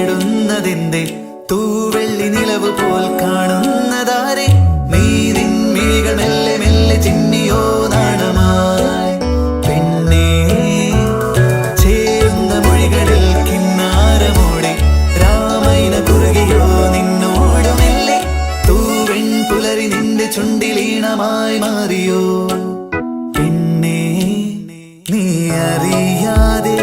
നേടുന്നതിന്റെ തൂവെള്ളി നിലവ് പോൽ കാണുന്നതാരെ? മീതിൻ മെല്ലെ മെല്ലെ ചിന്നിയോ നാണമായി. പെണ്ണേ ചേരുന്ന മൊഴികളിൽ കിന്നാരമോടെ രാമൈന കുറുകയോ നിന്നോടുമില്ലേ തൂവെൺ പുലരി നിന്റെ ചുണ്ടിലീണമായി മാറിയോ? പിന്നെ നീ അറിയാതെ